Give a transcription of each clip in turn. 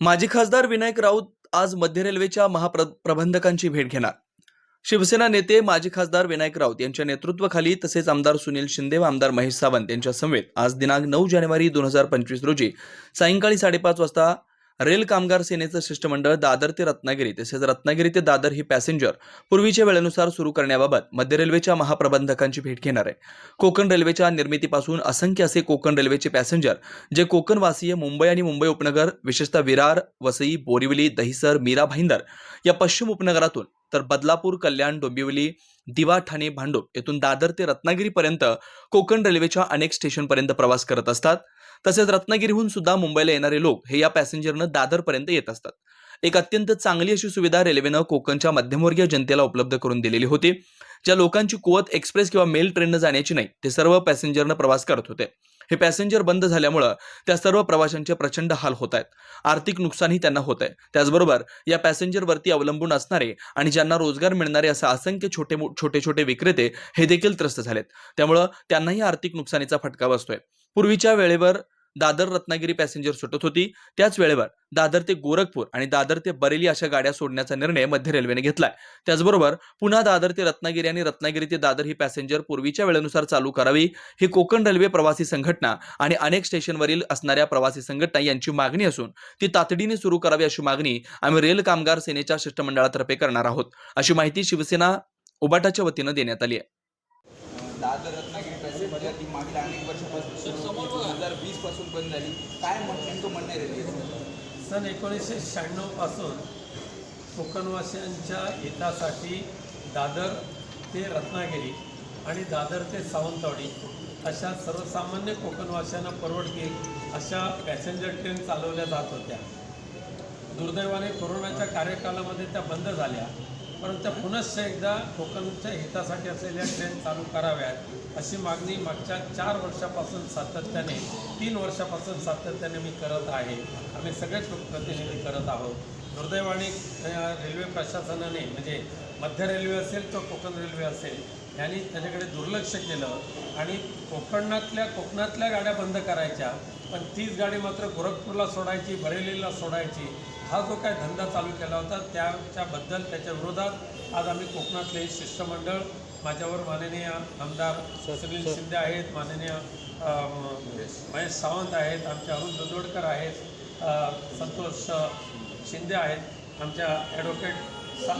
माजी खासदार विनायक राऊत आज मध्य रेल्वेच्या महाप्रबंधकांची भेट घेणार. शिवसेना नेते माजी खासदार विनायक राऊत यांच्या नेतृत्वाखाली तसेच आमदार सुनील शिंदे व आमदार महेश सावंत यांच्या समवेत आज दिनांक नऊ जानेवारी दोन हजार पंचवीस रोजी सायंकाळी साडेपाच वाजता रेल कामगार सेनेचं शिष्टमंडळ दादर ते रत्नागिरी तसेच रत्नागिरी ते दादर ही पॅसेंजर पूर्वीच्या वेळेनुसार सुरू करण्याबाबत मध्य रेल्वेच्या महाप्रबंधकांची भेट घेणार आहे. कोकण रेल्वेच्या निर्मितीपासून असंख्य असे कोकण रेल्वेचे पॅसेंजर जे कोकणवासीय मुंबई आणि मुंबई उपनगर विशेषतः विरार वसई बोरिवली दहिसर मीरा भाईंदर या पश्चिम उपनगरातून तर बदलापूर कल्याण डोंबिवली दिवा ठाणे भांडूप येथून दादर ते रत्नागिरीपर्यंत कोकण रेल्वेच्या अनेक स्टेशनपर्यंत प्रवास करत असतात. तसेच रत्नागिरीहून सुद्धा मुंबईला येणारे लोक हे या पॅसेंजरनं दादरपर्यंत येत असतात. एक अत्यंत चांगली अशी सुविधा रेल्वेनं कोकणच्या मध्यमवर्गीय जनतेला उपलब्ध करून दिलेली होती. ज्या लोकांची कुवत एक्सप्रेस किंवा मेल ट्रेननं जाण्याची नाही ते सर्व पॅसेंजरनं प्रवास करत होते. हे पॅसेंजर बंद झाल्यामुळं त्या सर्व प्रवाशांचे प्रचंड हाल होत आहेत. आर्थिक नुकसानही त्यांना होत आहे. त्याचबरोबर या पॅसेंजरवरती अवलंबून असणारे आणि ज्यांना रोजगार मिळणारे असे असंख्य छोटे छोटे छोटे विक्रेते हे देखील त्रस्त झालेत. त्यामुळं त्यांनाही आर्थिक नुकसानीचा फटका बसतोय. पूर्वीच्या वेळेवर दादर रत्नागिरी पॅसेंजर सुटत होती. त्याच वेळेवर दादर ते गोरखपूर आणि दादर ते बरेली अशा गाड्या सोडण्याचा निर्णय मध्य रेल्वेने घेतलाय. त्याचबरोबर पुन्हा दादर ते रत्नागिरी आणि रत्नागिरी ते दादर ही पॅसेंजर पूर्वीच्या वेळेनुसार चालू करावी ही कोकण रेल्वे प्रवासी संघटना आणि अनेक स्टेशनवरील असणाऱ्या प्रवासी संघटना यांची मागणी असून ती तातडीने सुरू करावी अशी मागणी आम्ही रेल कामगार सेनेच्या शिष्टमंडळातर्फे करणार आहोत. अशी माहिती शिवसेना उबाटाच्या वतीनं देण्यात आली आहे. दादर रत्नागिरी पॅसेंजर ही मागील अनेक वर्ष सुरू होती दोन हजार बंद झाली. काय म्हण नेमकं म्हणणं आहे सन एकोणीसशे शहाण्णवपासून कोकणवासियांच्या हितासाठी दादर ते रत्नागिरी आणि दादर ते सावंतवाडी अशा सर्वसामान्य कोकणवासियांना परवडतील अशा पॅसेंजर ट्रेन चालवल्या जात होत्या. दुर्दैवाने कोरोनाच्या कार्यकालामध्ये त्या बंद झाल्या. परंतु पुनश्च एकदा कोकणच्या हितासाठी असलेल्या ट्रेन चालू कराव्यात अशी मागणी मागच्या चार वर्षापासून सातत्याने तीन वर्षापासून सातत्याने मी करत आहे. आम्ही सगळेच प्रतिनिधी करत आहोत. दुर्दैवाने रेल्वे प्रशासनाने म्हणजे मध्य रेल्वे असेल किंवा कोकण रेल्वे असेल यांनी त्याच्याकडे दुर्लक्ष केलं आणि कोकणातल्या कोकणातल्या गाड्या बंद करायच्या पण तीच गाडी मात्र गोरखपूरला सोडायची बरेलीला सोडायची हा जो काय धंदा चालू केला होता त्याच्याबद्दल त्याच्या विरोधात आज आम्ही कोकणातले शिष्टमंडळ माझ्यावर माननीय आमदार सुनील शिंदे आहेत माननीय महेश सावंत आहेत आमचे अरुण दुधवडकर आहेत संतोष शिंदे आहेत आमच्या ॲडव्होकेट सा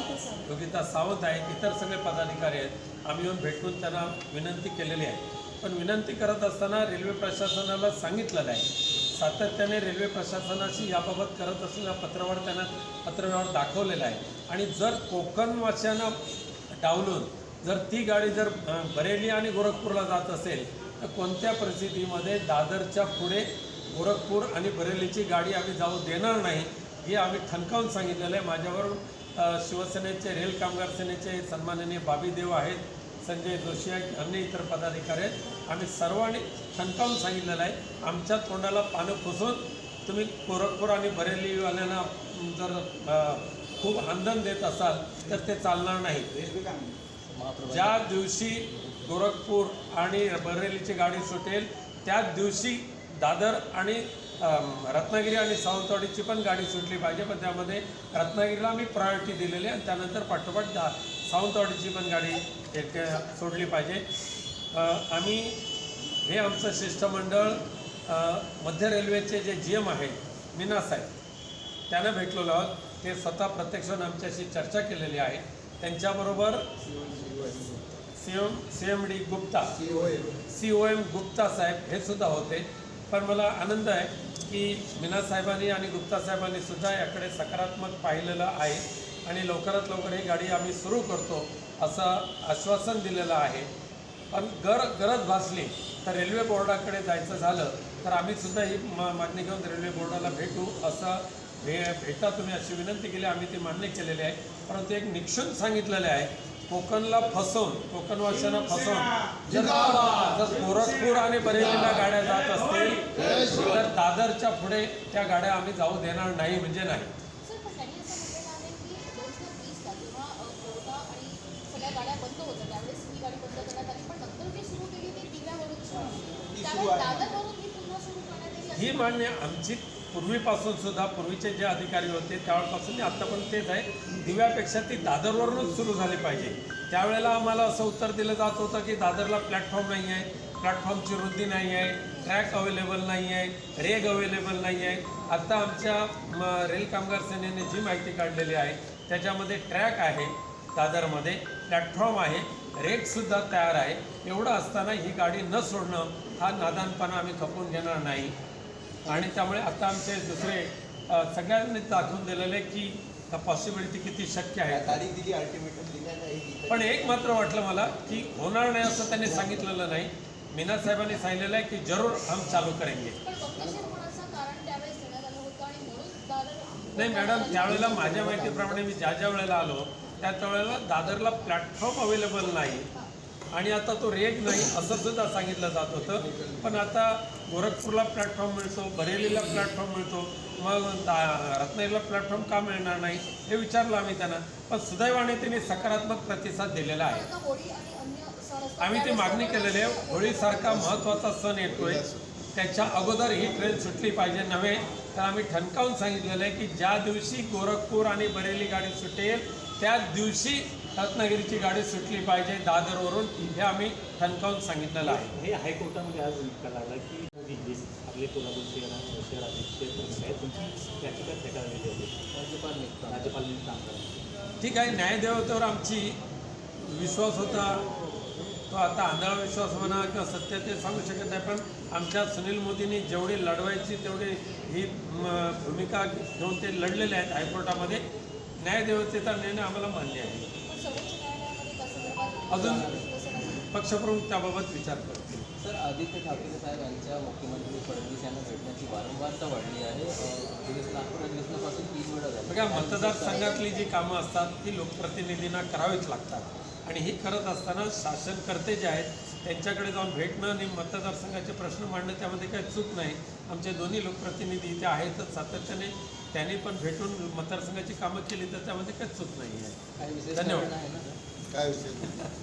योगिता सावंत आहेत इतर सगळे पदाधिकारी आहेत. आम्ही येऊन भेटून त्यांना विनंती केलेली आहे. पण विनंती करत असताना रेल्वे प्रशासनाला सांगितलेलं आहे सातत्याने रेल्वे प्रशासनाशी याबाबत करत असलेला पत्रव्यवहार त्यांना पत्रव्यवहार दाखवलेला आहे. आणि जर कोकणवासियांना डावलून जर ती गाडी जर बरेली आणि गोरखपूरला जात असेल तर कोणत्या परिस्थितीमध्ये दादरच्या पुढे गोरखपूर आणि बरेलीची गाडी आम्ही जाऊ देणार नाही हे आम्ही ठणकावून सांगितलेलं आहे. माझ्यावर शिवसेनेचे रेल कामगार सेनेचे सन्माननीय बाबी देव आहेत. संजय जोशी आहेत अन्य इतर पदाधिकारी आहेत. आम्ही सर्वांनी ठणकावून सांगितलेलं आहे आमच्या तोंडाला पानं पुसून तुम्ही गोरखपूर आणि बरेलीवाल्यांना जर खूप आंदन देत असाल तर ते चालणार नाही ज्या दिवशी गोरखपूर आणि बरेलीची गाडी सुटेल त्याच दिवशी दादर आणि रत्नागिरी आणि सावंतवाडीची पण गाडी सुटली पाहिजे. पण त्यामध्ये रत्नागिरीला आम्ही प्रायोरिटी दिलेली आणि त्यानंतर पाठोपाठ दा सावंतवाडीची पण गाडी एक सोडली पाहिजे. आम्ही हे आमचं शिष्टमंडळ मध्य रेल्वेचे जे जी एम आहेत मीना साहेब त्यांना भेटलेलो आहोत. ते स्वतः प्रत्यक्ष आमच्याशी चर्चा केलेली आहे. त्यांच्याबरोबर C M C M D Gupta C O M Gupta साहेब हे सुद्धा होते. पण मला आनंद आहे की मीना साहेबांनी आणि गुप्ता साहेबांनी सुद्धा याकडे सकारात्मक पाहिलेलं आहे. आणि लवकरात लवकर ही गाडी आम्ही सुरू करतो. असं आश्वासन दिलेलं आहे. पण गर गरज भासली तर रेल्वे बोर्डाकडे जायचं झालं तर आम्ही सुद्धा ही मा मागणी घेऊन रेल्वे बोर्डाला भेटू असं भे भेटा तुम्ही अशी विनंती केली. आम्ही ती मान्य केलेली आहे. परंतु एक निक्षून सांगितलेले आहे. कोकणला फसवून कोकणवासियांना फसवून जर जर गोरखपूर आणि बरेलीला गाड्या जात असतील तर दादरच्या पुढे त्या गाड्या आम्ही जाऊ देणार नाही म्हणजे नाही सर पण त्यांनी असं म्हटलेलं आहे की दोन हजार वीसला जेव्हा अ, कोरोना आणि सगळ्या गाड्या बंद होत्या ही बंद करण्यात आली. पण नंतर जी सुरू केली ती दिव्यावरून सुरू. दादरवरून ही पुन्हा सुरू करण्यात आली ही असं. मान्य आमची पूर्वीपासून सुद्धा पूर्वीचे जे अधिकारी होते त्यावेळेपासून आत्तापर्यंत तेच आहे. दिव्यापेक्षा ती दादरवरूनच सुरू झाली पाहिजे. त्यावेळेला आम्हाला असं उत्तर दिलं जात होतं की दादरला प्लॅटफॉर्म नाही आहे प्लॅटफॉर्मची रुंदी नाही आहे ट्रॅक अवेलेबल नाही आहे रेग अवेलेबल नाही आहे आत्ता आमच्या रेल कामगार सेनेने जी माहिती काढलेली आहे त्याच्यामध्ये ट्रॅक आहे दादरमध्ये प्लॅटफॉर्म आहे. रेकसुद्धा तयार आहे. एवढं असताना ही गाडी न सोडणं हा नादानपणा आम्ही खपवून घेणार नाही. आणि त्यामुळे आता आमचे दुसरे सगळ्यांनी दाखवून दिलेलं आहे की पॉसिबिलिटी किती शक्य आहे. तारीख दिली अल्टिमेटम पण एक मात्र वाटलं मला की होणार नाही असं त्यांनी सांगितलेलं नाही. मीना साहेबांनी सांगितलेलं आहे की जरूर हम चालू करेंगे. नाही मॅडम त्यावेळेला माझ्या माहितीप्रमाणे मी ज्या ज्या वेळेला आलो त्या वेळेला दादरला प्लॅटफॉर्म अवेलेबल नाही. आणि आता तो रेग नाही असं सुद्धा सांगितलं जात होतं. पण आता गोरखपूरला प्लॅटफॉर्म मिळतो बरेलीला प्लॅटफॉर्म मिळतो मग रत्नागिरीला प्लॅटफॉर्म का मिळणार नाही हे विचारलं आम्ही त्यांना. पण सुदैवाने त्यांनी सकारात्मक प्रतिसाद दिलेला आहे. आम्ही ती मागणी केलेली आहे होळीसारखा महत्त्वाचा सण येतोय. त्याच्या अगोदर ही ट्रेन सुटली पाहिजे नव्हे तर आम्ही ठणकावून सांगितलेलं आहे की ज्या दिवशी गोरखपूर आणि बरेली गाडी सुटेल त्या दिवशी रत्नागिरीची गाडी सुटली पाहिजे. दादरवरून हे आम्ही ठणकावून सांगितलेलं आहे. हे हायकोर्टामध्ये आज निकाल लागला की आपले कोल्हापूर शहर तुमची याचिका फेटाळलेली होती. राज्यपाल राज्यपालांनी काम करा ठीक आहे न्यायदेवतेवर आमची विश्वास होता. तो आता आंधळा विश्वास म्हणा किंवा सत्य ते सांगू शकत नाही पण आमच्या सुनील मोदींनी जेवढी लढवायची तेवढी ही भूमिका घेऊन ते लढलेले आहेत हायकोर्टामध्ये. न्यायदेवतेचा निर्णय आम्हाला मान्य आहे. अजून-. पक्षप्रमुख त्याबाबत विचार करतील. सर आदित्य ठाकरे साहेब यांच्या मुख्यमंत्री फडणवीस यांना भेटण्याची वारंवारता वाढली आहे. अधिवेशनापासून तीन वेळा झाली. बघा मतदारसंघातली जी कामं असतात ती लोकप्रतिनिधींना करावीच लागतात. आणि ही करत असताना शासनकर्ते जे आहेत त्यांच्याकडे जाऊन भेटणं आणि मतदारसंघाचे प्रश्न मांडणं त्यामध्ये काही चूक नाही. आमचे दोन्ही लोकप्रतिनिधी इथे आहेतच सातत्याने त्यांनी पण भेटून मतदारसंघाची कामं केली तर त्यामध्ये काही चूक नाही आहे धन्यवाद. काय विषय